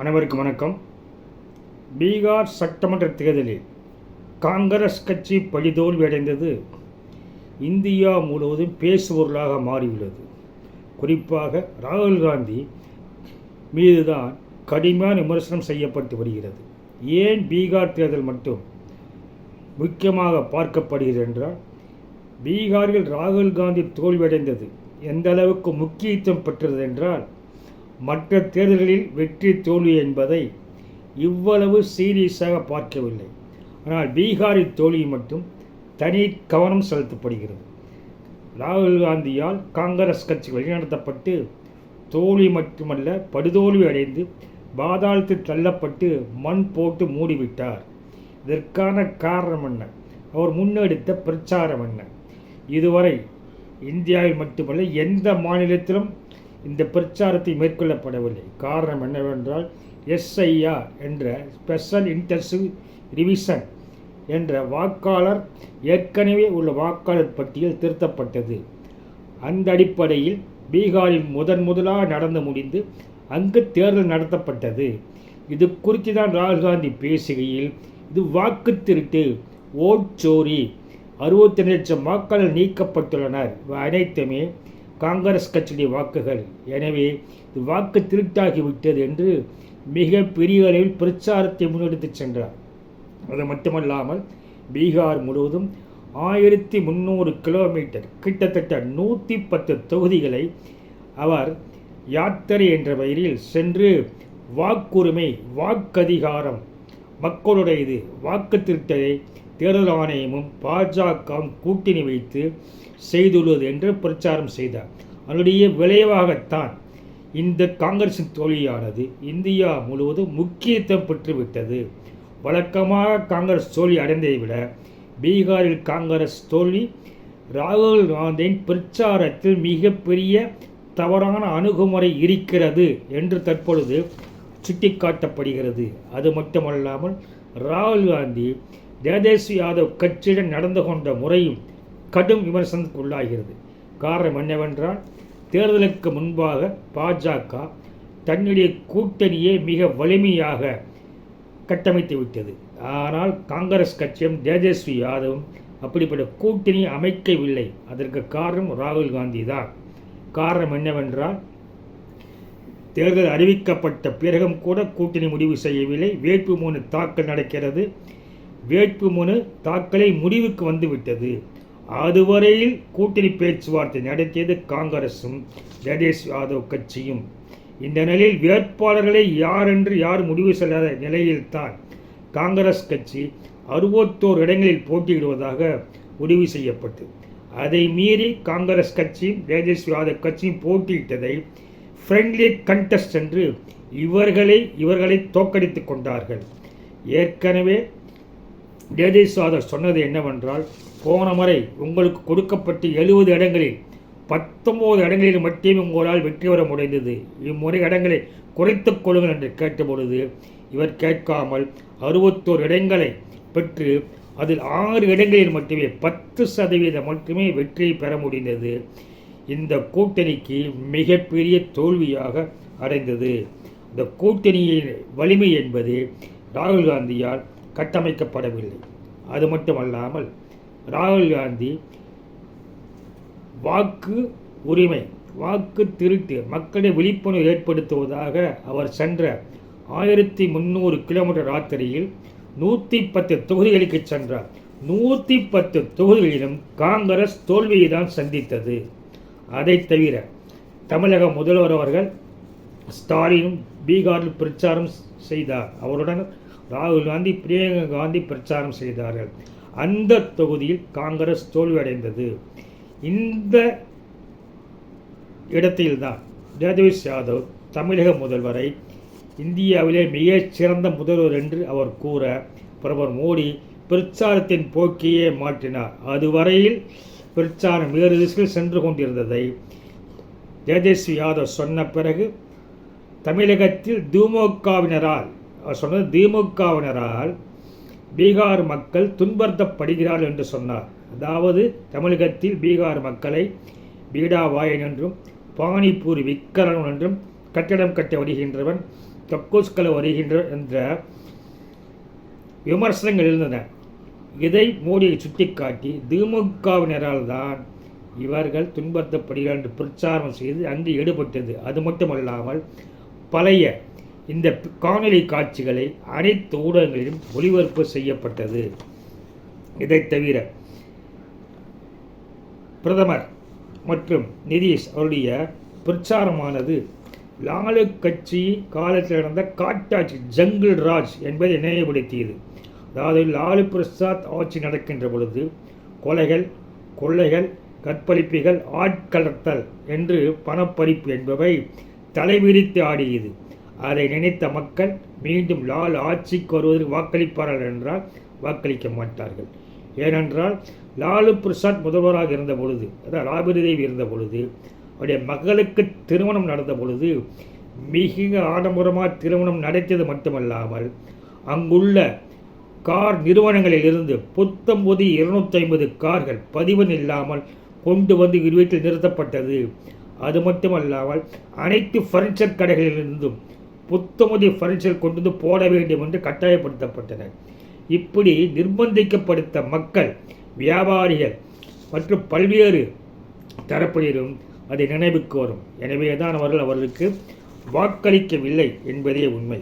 அனைவருக்கும் வணக்கம். பீகார் சட்டமன்ற தேர்தலில் காங்கிரஸ் கட்சி பழிதோல்வியடைந்தது இந்தியா முழுவதும் பேசுபொருளாக மாறியுள்ளது. குறிப்பாக ராகுல் காந்தி மீதுதான் கடுமையான விமர்சனம் செய்யப்பட்டு வருகிறது. ஏன் பீகார் தேர்தல் மட்டும் முக்கியமாக பார்க்கப்படுகிறது என்றால் பீகாரில் ராகுல் காந்தி தோல்வியடைந்தது. எந்த அளவுக்கு முக்கியத்துவம் பெற்றது என்றால் மற்ற தேர்தல்களில் வெற்றி தோல்வி என்பதை இவ்வளவு சீரியஸாக பார்க்கவில்லை. ஆனால் பீகாரில் தோல்வி மட்டும் தனி கவனம் செலுத்தப்படுகிறது. ராகுல் காந்தியால் காங்கிரஸ் கட்சி வழிநடத்தப்பட்டு தோல்வி மட்டுமல்ல படுதோல்வி அடைந்து பாதாளத்தில் தள்ளப்பட்டு மண் போட்டு மூடிவிட்டார். இதற்கான காரணம் என்ன? அவர் முன்னெடுத்த பிரச்சாரம் என்ன? இதுவரை இந்தியாவில் மட்டுமல்ல எந்த மாநிலத்திலும் இந்த பிரச்சாரத்தை மேற்கொள்ளப்படவில்லை. காரணம் என்னவென்றால் எஸ்ஐஆர் என்ற ஸ்பெஷல் இன்டென்சிவ் ரிவிஷன் என்ற வாக்காளர் ஏற்கனவே உள்ள வாக்காளர் பட்டியல் திருத்தப்பட்டது. அந்த அடிப்படையில் பீகாரில் முதன் முதலாக நடந்து முடிந்து அங்கு தேர்தல் நடத்தப்பட்டது. இது குறித்து தான் ராகுல் காந்தி பேசுகையில் இது வாக்கு திருட்டு ஓட்சோரி அறுபத்தி லட்சம் வாக்காளர் நீக்கப்பட்டுள்ளனர். இவை அனைத்துமே காங்கிரஸ் கட்சியுடைய வாக்குகள். எனவே இது வாக்கு திருட்டாகிவிட்டது என்று மிக பெரிய அளவில் பிரச்சாரத்தை முன்னெடுத்துச் சென்றார். அது மட்டுமல்லாமல் பீகார் முழுவதும் ஆயிரத்தி முந்நூறு கிலோமீட்டர் கிட்டத்தட்ட நூற்றி பத்து தொகுதிகளை அவர் யாத்திரை என்ற பெயரில் சென்று வாக்குரிமை வாக்கதிகாரம் மக்களுடைய இது வாக்கு திருட்டத்தை தேர்தல் ஆணையமும் பாஜகவும் கூட்டணி வைத்து செய்துள்ளது என்று பிரச்சாரம் செய்தார். அதனுடைய விளைவாகத்தான் இந்த காங்கிரசின் தோல்வியானது இந்தியா முழுவதும் முக்கியத்துவம் பெற்றுவிட்டது. வழக்கமாக காங்கிரஸ் தோல்வி அடைந்ததை விட பீகாரில் காங்கிரஸ் தோல்வி ராகுல் காந்தியின் பிரச்சாரத்தில் மிகப்பெரிய தவறான அணுகுமுறை இருக்கிறது என்று தற்பொழுது சுட்டிக்காட்டப்படுகிறது. அது மட்டுமல்லாமல் ராகுல் காந்தி தேஜஸ்வி யாதவ் கட்சியுடன் நடந்து கொண்ட முறையும் கடும் விமர்சனத்துக்கு உள்ளாகிறது காரணம் என்னவென்றால் தேர்தலுக்கு முன்பாக பாஜக தன்னுடைய கூட்டணியை மிக வலிமையாக கட்டமைத்து விட்டது. ஆனால் காங்கிரஸ் கட்சியும் தேஜஸ்வி யாதவும் அப்படிப்பட்ட கூட்டணி அமைக்கவில்லை. அதற்கு காரணம் ராகுல் காந்தி தான். காரணம் என்னவென்றால் தேர்தல் அறிவிக்கப்பட்ட பிறகும் கூட கூட்டணி முடிவு செய்யவில்லை. வேட்புமனு தாக்கல் நடக்கிறது. வேட்புமனு தாக்கலை முடிவுக்கு வந்துவிட்டது. அதுவரையில் கூட்டணி பேச்சுவார்த்தை நடத்தியது காங்கிரசும் தேஜேஷ் யாதவ் கட்சியும். இந்த நிலையில் வேட்பாளர்களை யார் என்று யார் முடிவு செய்யாத நிலையில்தான் காங்கிரஸ் கட்சி அறுபத்தோரு இடங்களில் போட்டியிடுவதாக முடிவு செய்யப்பட்டது அதை மீறி காங்கிரஸ் கட்சியும் தேஜஸ்வி யாதவ் கட்சியும் போட்டியிட்டதை ஃப்ரெண்ட்லி கண்டஸ்ட் என்று இவர்களை இவர்களை தோக்கடித்து கொண்டார்கள். ஏற்கனவே தேஜேஷ் சொன்னது என்னவென்றால் போன முறை உங்களுக்கு கொடுக்கப்பட்ட எழுபது இடங்களில் பத்தொம்போது இடங்களில் மட்டுமே உங்களால் வெற்றி பெற முடிந்தது. இம்முறை இடங்களை குறைத்துக் கொள்ளுங்கள் என்று கேட்டபொழுது இவர் கேட்காமல் அறுபத்தோரு இடங்களை பெற்று அதில் ஆறு இடங்களில் மட்டுமே பத்து சதவீதம் மட்டுமே வெற்றியை பெற முடிந்தது. இந்த கூட்டணிக்கு மிகப்பெரிய தோல்வியாக அடைந்தது. இந்த கூட்டணியின் வலிமை என்பது ராகுல் காந்தியால் கட்டமைக்கப்படவில்லை. அது மட்டுமல்லாமல் ராகுல் காந்தி வாக்கு உரிமை வாக்கு திருட்டு மக்களை விழிப்புணர்வு ஏற்படுத்துவதாக அவர் சென்ற ஆயிரத்தி முந்நூறு கிலோமீட்டர் ராத்திரியில் நூற்றி பத்து தொகுதிகளுக்கு சென்றார் நூற்றி பத்து தொகுதிகளிலும் காங்கிரஸ் தோல்வியை தான் சந்தித்தது. அதை தவிர தமிழக முதல்வர் அவர்கள் ஸ்டாலினும் பீகாரில் பிரச்சாரம் செய்தார். அவருடன் ராகுல் காந்தி பிரியங்கா காந்தி பிரச்சாரம் செய்தார்கள். அந்த தொகுதியில் காங்கிரஸ் தோல்வியடைந்தது. இந்த இடத்தில்தான் தேஜஸ்வி யாதவ் தமிழக முதல்வரை இந்தியாவிலே மிகச் சிறந்த முதல்வர் என்று அவர் கூற பிரதமர் மோடி பிரச்சாரத்தின் போக்கையே மாற்றினார். அதுவரையில் பிரச்சாரம் வேறு திசையில் சென்று கொண்டிருந்ததை தேஜஸ்வி யாதவ் சொன்ன பிறகு தமிழகத்தில் திமுகவினரால் சொன்னது திமுகவினரால் பீகார் மக்கள் துன்புறுத்தப்படுகிறார்கள் என்று சொன்னார். அதாவது தமிழகத்தில் பீகார் மக்களை பீடா வாயன் என்றும் பானிபூரி விக்கரன் என்றும் கட்டிடம் கட்ட வருகின்றவன் தக்கோஸ்களை வருகின்ற என்ற விமர்சனங்கள் இருந்தன. இதை மோடியை சுட்டிக்காட்டி திமுகவினரால் தான் இவர்கள் துன்பத்தப்படுகிறார் என்று பிரச்சாரம் செய்து அங்கு ஈடுபட்டது. அது மட்டுமல்லாமல் பழைய இந்த காணொலி காட்சிகளை அனைத்து ஊடகங்களிலும் ஒளிபரப்பு செய்யப்பட்டது. இதை தவிர பிரதமர் மற்றும் நிதிஷ் அவருடைய பிரச்சாரமானது லாலு கட்சி காலத்தில் நடந்த காட்டாட்சி ஜங்கிள் ராஜ் என்பதை நினைவுபடுத்தியது. அதாவது லாலு பிரசாத் ஆட்சி நடக்கின்ற பொழுது கொலைகள் கொள்ளைகள் கற்பழிப்புகள் ஆட்கடத்தல் என்று பணப்பறிப்பு என்பவை தலைவிரித்து ஆடியது. அதை நினைத்த மக்கள் மீண்டும் லால் ஆட்சிக்கு வருவதற்கு வாக்களிப்பார்கள் என்றால் வாக்களிக்க மாட்டார்கள். ஏனென்றால் லாலு பிரசாத் முதல்வராக இருந்த பொழுது அதாவது ராபிரி தேவி இருந்த பொழுது அவருடைய மகளுக்கு திருமணம் நடந்த பொழுது மிக ஆடம்பரமாக திருமணம் நடத்தியது மட்டுமல்லாமல் அங்குள்ள கார் நிறுவனங்களில் இருந்து புத்தம்பது இருநூற்றி ஐம்பது கார்கள் பதிவன் இல்லாமல் கொண்டு வந்து இரு வீட்டில் நிறுத்தப்பட்டது. அது மட்டுமல்லாமல் அனைத்து ஃபர்னிச்சர் கடைகளிலிருந்தும் புத்தமதி ஃபர்னிச்சர் கொண்டு வந்து போட வேண்டும் என்று கட்டாயப்படுத்தப்பட்டனர் இப்படி நிர்பந்திக்கப்படுத்த மக்கள் வியாபாரிகள் மற்றும் பல்வேறு தரப்பினரும் அதை நினைவுக்கு வரும். எனவே தான் அவர்கள் அவர்களுக்கு வாக்களிக்கவில்லை என்பதே உண்மை.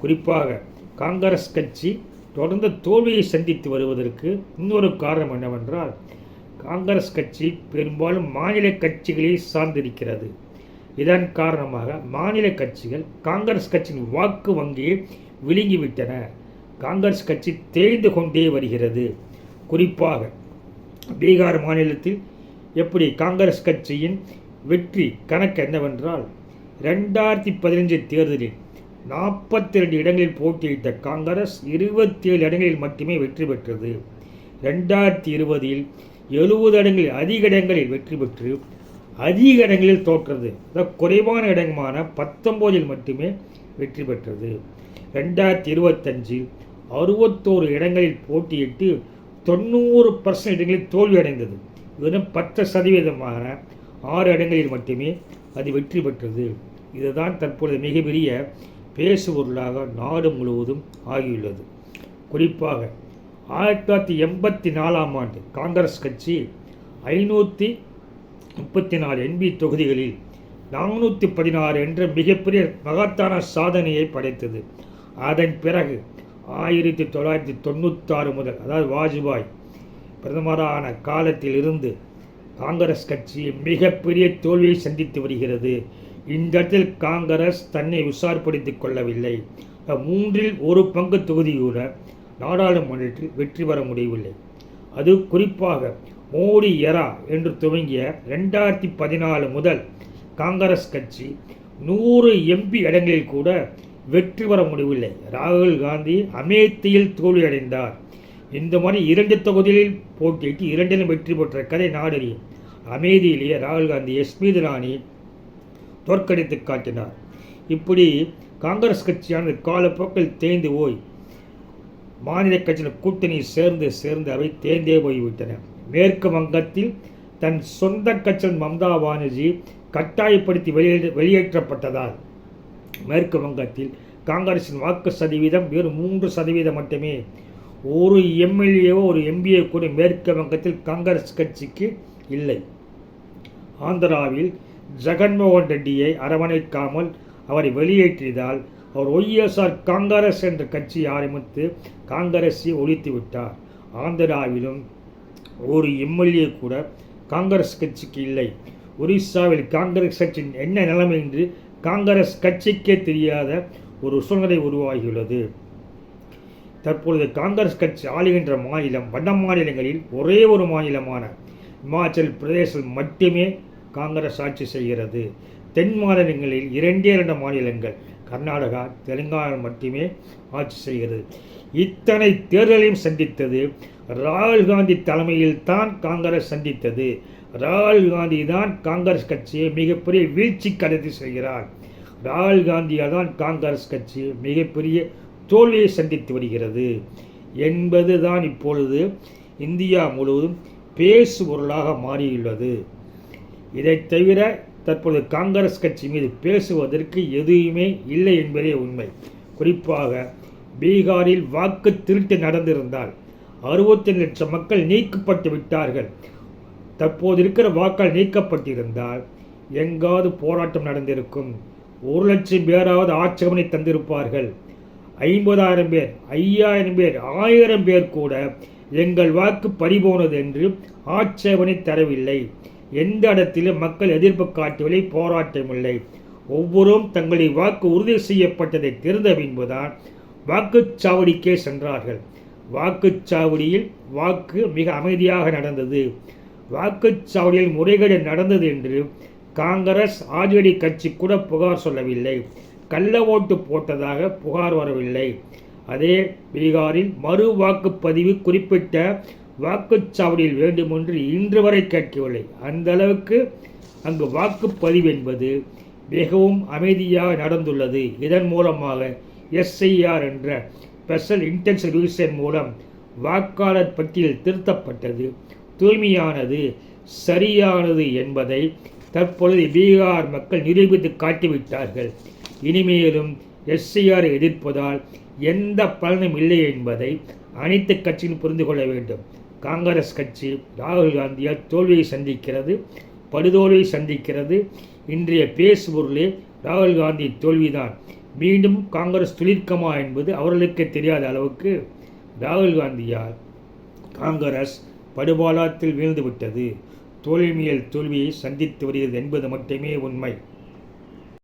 குறிப்பாக காங்கிரஸ் கட்சி தொடர்ந்து தோல்வியை சந்தித்து வருவதற்கு இன்னொரு காரணம் என்னவென்றால் காங்கிரஸ் கட்சி பெரும்பாலும் மாநில கட்சிகளை சார்ந்திருக்கிறது. இதன் காரணமாக மாநில கட்சிகள் காங்கிரஸ் கட்சியின் வாக்கு வங்கியை விழுங்கிவிட்டன. காங்கிரஸ் கட்சி தேய்ந்து கொண்டே வருகிறது. குறிப்பாக பீகார் மாநிலத்தில் எப்படி காங்கிரஸ் கட்சியின் வெற்றி கணக்கு என்னவென்றால் ரெண்டாயிரத்தி பதினஞ்சு தேர்தலில் நாற்பத்தி ரெண்டு இடங்களில் போட்டியிட்ட காங்கிரஸ் இருபத்தி ஏழு இடங்களில் மட்டுமே வெற்றி பெற்றது. ரெண்டாயிரத்தி இருபதில் எழுபது இடங்களில் அதிக இடங்களில் வெற்றி பெற்று அதிக இடங்களில் தோற்றது. அதாவது குறைவான இடமான பத்தொம்போதில் மட்டுமே வெற்றி பெற்றது. ரெண்டாயிரத்தி இருபத்தஞ்சில் அறுபத்தோரு இடங்களில் போட்டியிட்டு தொண்ணூறு பர்சன்ட் இடங்களில் தோல்வி அடைந்தது. வெறும் பத்து சதவீதமான ஆறு இடங்களில் மட்டுமே அது வெற்றி பெற்றது. இதுதான் தற்பொழுது மிகப்பெரிய பேசுபொருளாக நாடு முழுவதும் ஆகியுள்ளது. குறிப்பாக ஆயிரத்தி தொள்ளாயிரத்தி எண்பத்தி நாலாம் ஆண்டு காங்கிரஸ் கட்சி ஐநூற்றி முப்பத்தி நாலு என்பி தொகுதிகளில் நானூற்றி பதினாறு என்ற மிகப்பெரிய மகத்தான சாதனையை படைத்தது. அதன் பிறகு ஆயிரத்தி தொள்ளாயிரத்தி தொண்ணூத்தாறு முதல் அதாவது வாஜ்பாய் பிரதமரான காலத்தில் இருந்து காங்கிரஸ் கட்சி மிகப்பெரிய தோல்வியை சந்தித்து வருகிறது. இந்த இடத்தில் காங்கிரஸ் தன்னை விசாரப்படுத்திக் கொள்ளவில்லை. மூன்றில் ஒரு பங்கு தொகுதியூட நாடாளுமன்றத்தில் வெற்றி பெற முடியவில்லை. அது குறிப்பாக மோடி எரா என்று துவங்கிய ரெண்டாயிரத்தி பதினாலு முதல் காங்கிரஸ் கட்சி நூறு எம்பி இடங்களில் கூட வெற்றி பெற முடியவில்லை. ராகுல் காந்தி அமேத்தியில் தோல்வியடைந்தார். இந்த மாதிரி இரண்டு தொகுதிகளில் போட்டியிட்டு இரண்டிலும் வெற்றி பெற்ற கதை நாடறியும். அமேதியிலேயே ராகுல் காந்தி எஸ்மிது ராணி தோற்கடித்து காட்டினார். இப்படி காங்கிரஸ் கட்சியானது காலப்போக்கில் தேய்ந்து போய் மாநில கட்சியின் கூட்டணி சேர்ந்து சேர்ந்து அவை தேர்ந்தே போய்விட்டன. மேற்கு வங்கத்தில் தன் சொந்த கட்சன் மம்தா பானர்ஜி கட்டாயப்படுத்தி வெளியே வெளியேற்றப்பட்டதால் மேற்கு வங்கத்தில் காங்கிரசின் வாக்கு சதவீதம் வெறும் மூன்று சதவீதம் மட்டுமே. ஒரு எம்எல்ஏவோ ஒரு எம்பிஏ கூட மேற்கு வங்கத்தில் காங்கிரஸ் கட்சிக்கு இல்லை. ஆந்திராவில் ஜெகன்மோகன் ரெட்டியை அரவணைக்காமல் அவரை வெளியேற்றியதால் அவர் ஒய்எஸ்ஆர் காங்கிரஸ் என்ற கட்சி ஆரம்பித்து காங்கிரஸை ஒழித்து விட்டார் ஆந்திராவிலும் ஒரு எம்எல்ஏ கூட காங்கிரஸ் கட்சிக்கு இல்லை. ஒரிசாவில் காங்கிரஸ் கட்சியின் என்ன நிலைமை என்று காங்கிரஸ் கட்சிக்கே தெரியாத ஒரு சூழ்நிலை உருவாகியுள்ளது. தற்பொழுது காங்கிரஸ் கட்சி ஆளுகின்ற மாநிலம் வட மாநிலங்களில் ஒரே ஒரு மாநிலமான இமாச்சல் பிரதேசம் மட்டுமே காங்கிரஸ் ஆட்சி செய்கிறது. தென் மாநிலங்களில் இரண்டே இரண்டு மாநிலங்கள் கர்நாடகா தெலுங்கானா மட்டுமே ஆட்சி செய்கிறது. இத்தனை தேர்தலையும் சந்தித்தது ராகுல் காந்தி தலைமையில் தான் காங்கிரஸ் சந்தித்தது. ராகுல் காந்தி தான் காங்கிரஸ் கட்சியை மிகப்பெரிய வீழ்ச்சி கடத்தி செய்கிறார். ராகுல் காந்தியால் தான் காங்கிரஸ் கட்சி மிகப்பெரிய தோல்வியை சந்தித்து வருகிறது. என்பது தான் இப்பொழுது இந்தியா முழுவதும் பேசு பொருளாக மாறியுள்ளது. இதை தவிர தற்பொழுது காங்கிரஸ் கட்சி மீது பேசுவதற்கு எதுவுமே இல்லை என்பதே உண்மை. குறிப்பாக பீகாரில் வாக்கு திருட்டு நடந்திருந்தால் அறுபத்தி லட்சம் மக்கள் நீக்கப்பட்டு விட்டார்கள். தற்போது இருக்கிற வாக்கால் நீக்கப்பட்டிருந்தால் எங்காவது போராட்டம் நடந்திருக்கும். ஒரு லட்சம் பேராவது ஆட்சேபனை தந்திருப்பார்கள். ஐம்பதாயிரம் பேர் ஐயாயிரம் பேர் ஆயிரம் பேர் கூட எங்கள் வாக்கு பறிபோனது என்று ஆட்சேபனை தரவில்லை. எந்த இடத்திலும் மக்கள் எதிர்ப்பு காட்டவில்லை போராட்டமில்லை. ஒவ்வொருவரும் தங்களுடைய வாக்கு உறுதி செய்யப்பட்டதை தெரிந்த பின்புதான் வாக்குச்சாவடிக்கே சென்றார்கள். வாக்குச்சாவடியில் வாக்கு மிக அமைதியாக நடந்தது. வாக்குச்சாவடியில் முறைகேடு நடந்தது என்று காங்கிரஸ் ஆர்ஜேடி கட்சி கூட புகார் சொல்லவில்லை. கள்ள ஓட்டு போட்டதாக புகார் வரவில்லை. அதே பீகாரில் மறு வாக்குப்பதிவு குறிப்பிட்ட வாக்குச்சாவடியில் வேண்டுமென்று இன்று வரை கேட்கவில்லை. அந்த அளவுக்கு அங்கு வாக்குப்பதிவு என்பது மிகவும் அமைதியாக நடந்துள்ளது. இதன் மூலமாக எஸ்ஐஆர் என்ற ஸ்பெஷல் இன்டென்சிவ் ரிவிஷன் மூலம் வாக்காளர் பட்டியல் திருத்தப்பட்டது. தூய்மையானது சரியானது என்பதை தற்பொழுது பீகார் மக்கள் நிரூபித்து காட்டிவிட்டார்கள். இனிமேலும் எஸ்ஐஆரை எதிர்ப்பதால் எந்த பலனும் இல்லை என்பதை அனைத்து கட்சியும் புரிந்து கொள்ள வேண்டும். காங்கிரஸ் கட்சி ராகுல் காந்தியால் தோல்வியை சந்திக்கிறது படுதோல்வியை சந்திக்கிறது இன்றைய பேசுபொருளே ராகுல் காந்தி தோல்விதான். மீண்டும் காங்கிரஸ் துளிர்க்கமா என்பது அவர்களுக்கே தெரியாத அளவுக்கு ராகுல் காந்தியால் காங்கிரஸ் படுபாலாத்தில் வீழ்ந்துவிட்டது. தோல்வியல் தோல்வியை சந்தித்து வருகிறது என்பது மட்டுமே உண்மை.